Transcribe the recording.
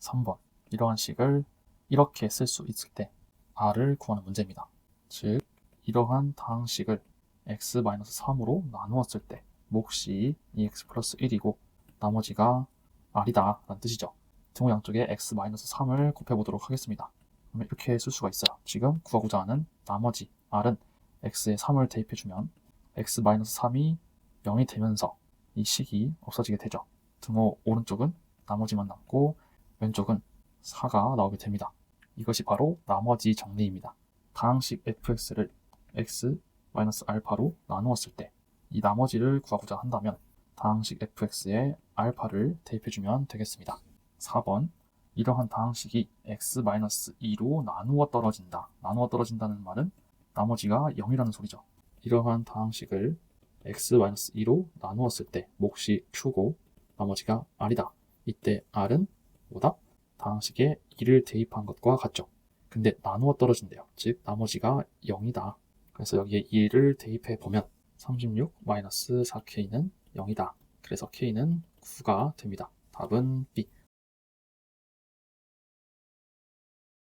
3번 이러한 식을 이렇게 쓸 수 있을 때 r을 구하는 문제입니다. 즉 이러한 다항식을 x-3으로 나누었을 때 몫이 2x 플러스 1이고 나머지가 r이다 라는 뜻이죠. 등호 양쪽에 x-3을 곱해보도록 하겠습니다. 그러면 이렇게 쓸 수가 있어요. 지금 구하고자 하는 나머지 r은 x에 3을 대입해주면 x-3이 0이 되면서 이 식이 없어지게 되죠. 등호 오른쪽은 나머지만 남고 왼쪽은 4가 나오게 됩니다. 이것이 바로 나머지 정리입니다. 다항식 fx를 x-알파로 나누었을 때 이 나머지를 구하고자 한다면 다항식 fx에 알파를 대입해주면 되겠습니다. 4번 이러한 다항식이 x-2로 나누어 떨어진다. 나누어 떨어진다는 말은 나머지가 0이라는 소리죠. 이러한 다항식을 x-2로 나누었을 때 몫이 q고 나머지가 r이다. 이때 r은 뭐다? 다항식에 2를 대입한 것과 같죠. 근데 나누어 떨어진대요. 즉 나머지가 0이다. 그래서 여기에 2를 대입해 보면 36-4k는 0이다. 그래서 k는 9가 됩니다. 답은 B.